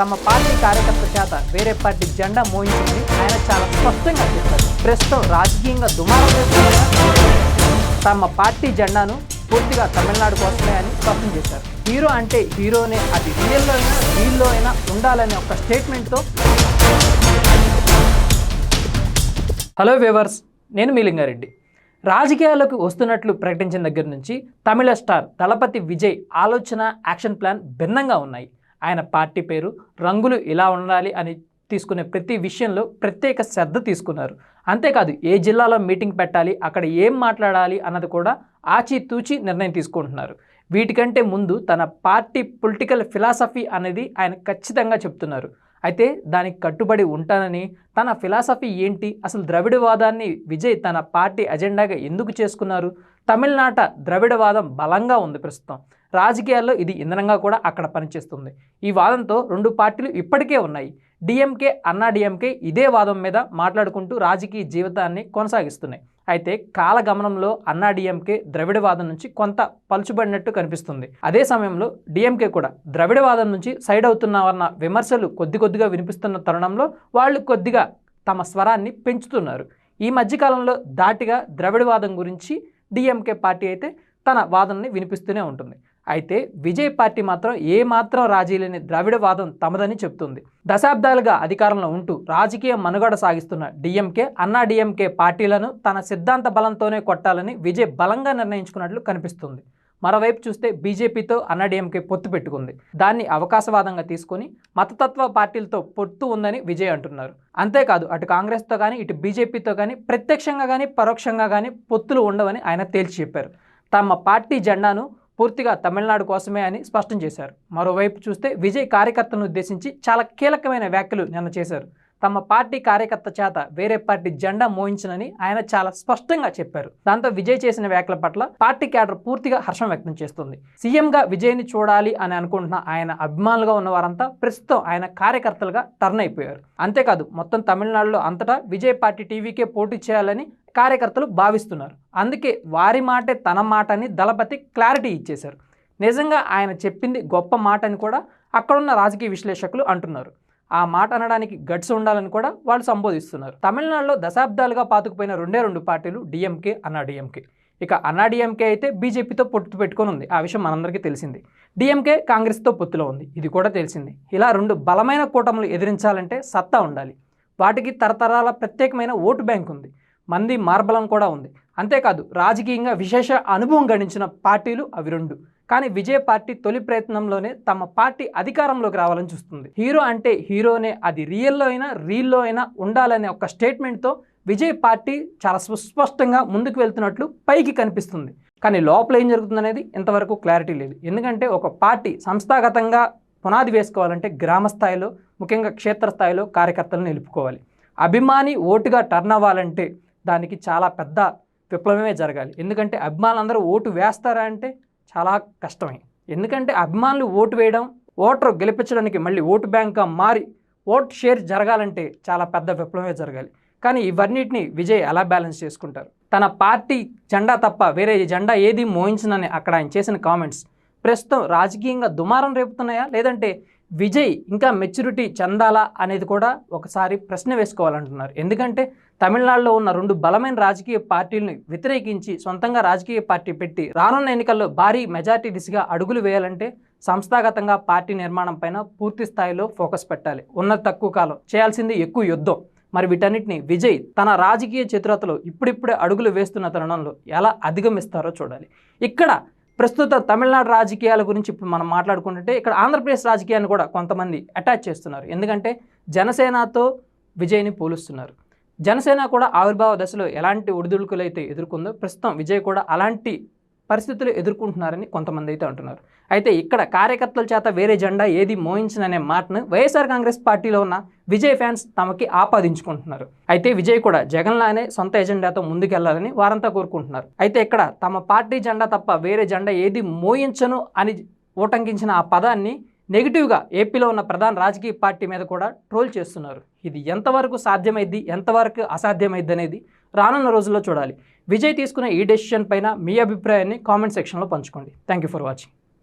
తమ పార్టీ కార్యకర్త చేత వేరే పార్టీ జెండా మోయించింది. ఆయన చాలా స్పష్టంగా చెప్పారు. ప్రస్తుతం రాజకీయంగా దుమారం చేస్తున్న తమ పార్టీ జెండాను పూర్తిగా తమిళనాడు కోసమే అని స్పష్టం చేశారు. హీరో అంటే హీరోనే అది రియల్లో అయినా రీల్లో అయినా ఉండాలనే ఒక స్టేట్మెంట్తో హలో వేవర్స్ నేను మీ లింగారెడ్డి. వస్తున్నట్లు ప్రకటించిన దగ్గర నుంచి తమిళ స్టార్ దళపతి విజయ్ ఆలోచన యాక్షన్ ప్లాన్ భిన్నంగా ఉన్నాయి. ఆయన పార్టీ పేరు రంగులు ఇలా ఉండాలి అని తీసుకునే ప్రతి విషయంలో ప్రత్యేక శ్రద్ధ తీసుకున్నారు. అంతేకాదు ఏ జిల్లాలో మీటింగ్ పెట్టాలి అక్కడ ఏం మాట్లాడాలి అన్నది కూడా ఆచితూచి నిర్ణయం తీసుకుంటున్నారు. వీటికంటే ముందు తన పార్టీ పొలిటికల్ ఫిలాసఫీ అనేది ఆయన ఖచ్చితంగా చెప్తున్నారు. అయితే దానికి కట్టుబడి ఉంటానని తన ఫిలాసఫీ ఏంటి అసలు ద్రవిడవాదాన్ని విజయ్ తన పార్టీ అజెండాగా ఎందుకు చేసుకున్నారు తమిళనాట ద్రవిడవాదం బలంగా ఉంది ప్రస్తుతం. రాజకీయాల్లో ఇది ఇంధనంగా కూడా అక్కడ పనిచేస్తుంది. ఈ వాదంతో రెండు పార్టీలు ఇప్పటికే ఉన్నాయి. డిఎంకే అన్నా డిఎంకే ఇదే వాదం మీద మాట్లాడుకుంటూ రాజకీయ జీవితాన్ని కొనసాగిస్తున్నాయి. అయితే కాలగమనంలో అన్నా డిఎంకే ద్రవిడవాదం నుంచి కొంత పలుచుబడినట్టు కనిపిస్తుంది. అదే సమయంలో డిఎంకే కూడా ద్రవిడవాదం నుంచి సైడ్ అవుతున్నామన్న విమర్శలు కొద్ది కొద్దిగా వినిపిస్తున్న తరుణంలో వాళ్ళు కొద్దిగా తమ స్వరాన్ని పెంచుతున్నారు. ఈ మధ్యకాలంలో దాటిగా ద్రవిడవాదం గురించి డిఎంకే పార్టీ అయితే తన వాదనని వినిపిస్తూనే ఉంటుంది. అయితే విజయ్ పార్టీ మాత్రం ఏ మాత్రం రాజీ లేని ద్రవిడవాదం తమదని చెప్తుంది. దశాబ్దాలుగా అధికారంలో ఉంటూ రాజకీయ మనుగడ సాగిస్తున్న డిఎంకే అన్నా డిఎంకే పార్టీలను తన సిద్ధాంత బలంతోనే కొట్టాలని విజయ్ బలంగా నిర్ణయించుకున్నట్లు కనిపిస్తుంది. మరోవైపు చూస్తే బీజేపీతో అన్నాడీఎంకే పొత్తు పెట్టుకుంది. దాన్ని అవకాశవాదంగా తీసుకొని మతతత్వ పార్టీలతో పొత్తు ఉందని విజయ్ అంటున్నారు. అంతేకాదు అటు కాంగ్రెస్తో కానీ ఇటు బీజేపీతో కానీ ప్రత్యక్షంగా కానీ పరోక్షంగా కానీ పొత్తులు ఉండవని ఆయన తేల్చి చెప్పారు. తమ పార్టీ జెండాను పూర్తిగా తమిళనాడు కోసమే అని స్పష్టం చేశారు. మరోవైపు చూస్తే విజయ్ కార్యకర్తలను ఉద్దేశించి చాలా కీలకమైన వ్యాఖ్యలు నిన్న చేశారు. తమ పార్టీ కార్యకర్త చేత వేరే పార్టీ జెండా మోయించనని ఆయన చాలా స్పష్టంగా చెప్పారు. దాంతో విజయ్ చేసిన వ్యాఖ్యల పట్ల పార్టీ క్యాడర్ పూర్తిగా హర్షం వ్యక్తం చేస్తుంది. సీఎంగా విజయ్ని చూడాలి అని అనుకుంటున్న ఆయన అభిమానులుగా ఉన్న వారంతా ప్రస్తుతం ఆయన కార్యకర్తలుగా టర్న్ అయిపోయారు. అంతేకాదు మొత్తం తమిళనాడులో అంతటా విజయ్ పార్టీ టీవీకే పోటీ చేయాలని కార్యకర్తలు భావిస్తున్నారు. అందుకే వారి మాటే తన మాట అని దళపతి క్లారిటీ ఇచ్చేశారు. నిజంగా ఆయన చెప్పింది గొప్ప మాట అని కూడా అక్కడున్న రాజకీయ విశ్లేషకులు అంటున్నారు. ఆ మాట అనడానికి గట్స్ ఉండాలని కూడా వాళ్ళు సంబోధిస్తున్నారు. తమిళనాడులో దశాబ్దాలుగా పాతుకుపోయిన రెండే రెండు పార్టీలు డిఎంకే అన్నాడిఎంకే ఇక అన్నాడిఎంకే అయితే బీజేపీతో పొత్తు పెట్టుకొని ఉంది. ఆ విషయం మనందరికీ తెలిసింది. డిఎంకే కాంగ్రెస్తో పొత్తులో ఉంది. ఇది కూడా తెలిసింది. ఇలా రెండు బలమైన కూటములు ఎదిరించాలంటే సత్తా ఉండాలి. వాటికి తరతరాల ప్రత్యేకమైన ఓటు బ్యాంక్ ఉంది. మంది మార్బలం కూడా ఉంది. అంతేకాదు రాజకీయంగా విశేష అనుభవం గణించిన పార్టీలు అవి రెండు. కానీ విజయ్ పార్టీ తొలి ప్రయత్నంలోనే తమ పార్టీ అధికారంలోకి రావాలని చూస్తుంది. హీరో అంటే హీరోనే అది రియల్లో అయినా రీల్లో అయినా ఉండాలనే ఒక స్టేట్మెంట్తో విజయ్ పార్టీ చాలా సుస్పష్టంగా ముందుకు వెళ్తున్నట్లు పైకి కనిపిస్తుంది. కానీ లోపల ఏం జరుగుతుందనేది ఇంతవరకు క్లారిటీ లేదు. ఎందుకంటే ఒక పార్టీ సంస్థాగతంగా పునాది వేసుకోవాలంటే గ్రామ స్థాయిలో ముఖ్యంగా క్షేత్రస్థాయిలో కార్యకర్తలను నిలుపుకోవాలి. అభిమాని ఓటుగా టర్న్ అవ్వాలంటే దానికి చాలా పెద్ద విప్లవమే జరగాలి. ఎందుకంటే అభిమానులందరూ ఓటు వేస్తారా అంటే చాలా కష్టమే. ఎందుకంటే అభిమానులు ఓటు వేయడం ఓటర్ గెలిపించడానికి మళ్ళీ ఓటు బ్యాంక్గా మారి ఓట్ షేర్ జరగాలంటే చాలా పెద్ద విప్లవమే జరగాలి. కానీ ఇవన్నిటిని విజయ్ ఎలా బ్యాలెన్స్ చేసుకుంటారు? తన పార్టీ జెండా తప్ప వేరే జెండా ఏది మోయించనని అక్కడ ఆయన చేసిన కామెంట్స్ ప్రస్తుతం రాజకీయంగా దుమారం రేపుతున్నాయా? లేదంటే విజయ్ ఇంకా మెచ్యూరిటీ చెందాలా అనేది కూడా ఒకసారి ప్రశ్న వేసుకోవాలంటున్నారు. ఎందుకంటే తమిళనాడులో ఉన్న రెండు బలమైన రాజకీయ పార్టీలను వ్యతిరేకించి సొంతంగా రాజకీయ పార్టీ పెట్టి రానున్న ఎన్నికల్లో భారీ మెజార్టీ దిశగా అడుగులు వేయాలంటే సంస్థాగతంగా పార్టీ నిర్మాణం పైన పూర్తి స్థాయిలో ఫోకస్ పెట్టాలి. ఉన్న తక్కువ కాలం. చేయాల్సింది ఎక్కువ యుద్ధం. మరి వీటన్నిటిని విజయ్ తన రాజకీయ చతురతలో ఇప్పుడిప్పుడే అడుగులు వేస్తున్న తరుణంలో ఎలా అధిగమిస్తారో చూడాలి. ఇక్కడ ప్రస్తుత తమిళనాడు రాజకీయాల గురించి ఇప్పుడు మనం మాట్లాడుకుంటుంటే ఇక్కడ ఆంధ్రప్రదేశ్ రాజకీయాన్ని కూడా కొంతమంది అటాచ్ చేస్తున్నారు. ఎందుకంటే జనసేనతో విజయ్ని పోలుస్తున్నారు. జనసేన కూడా ఆవిర్భావ దశలో ఎలాంటి ఒడిదుడుకులు అయితే ఎదుర్కొందో ప్రస్తుతం విజయ్ కూడా అలాంటి పరిస్థితులు ఎదుర్కొంటున్నారని కొంతమంది అయితే అంటున్నారు. అయితే ఇక్కడ కార్యకర్తల చేత వేరే జెండా ఏది మోయించననే మాటను వైఎస్ఆర్ కాంగ్రెస్ పార్టీలో ఉన్న విజయ్ ఫ్యాన్స్ తమకి ఆపాదించుకుంటున్నారు. అయితే విజయ్ కూడా జగన్లానే సొంత ఎజెండాతో ముందుకెళ్ళాలని వారంతా కోరుకుంటున్నారు. అయితే ఇక్కడ తమ పార్టీ జెండా తప్ప వేరే జెండా ఏది మోయించను అని ఊటంకించిన ఆ పదాన్ని నెగిటివ్గా ఏపీలో ఉన్న ప్రధాన రాజకీయ పార్టీ మీద కూడా ట్రోల్ చేస్తున్నారు. ఇది ఎంతవరకు సాధ్యమైద్ది? ఎంతవరకు అసాధ్యమైద్ది అనేది రానున్న రోజుల్లో చూడాలి. విజయ్ తీసుకున్న ఈ డెసిషన్ పైన మీ అభిప్రాయాన్ని కామెంట్ సెక్షన్లో పంచుకోండి. Thank you for watching.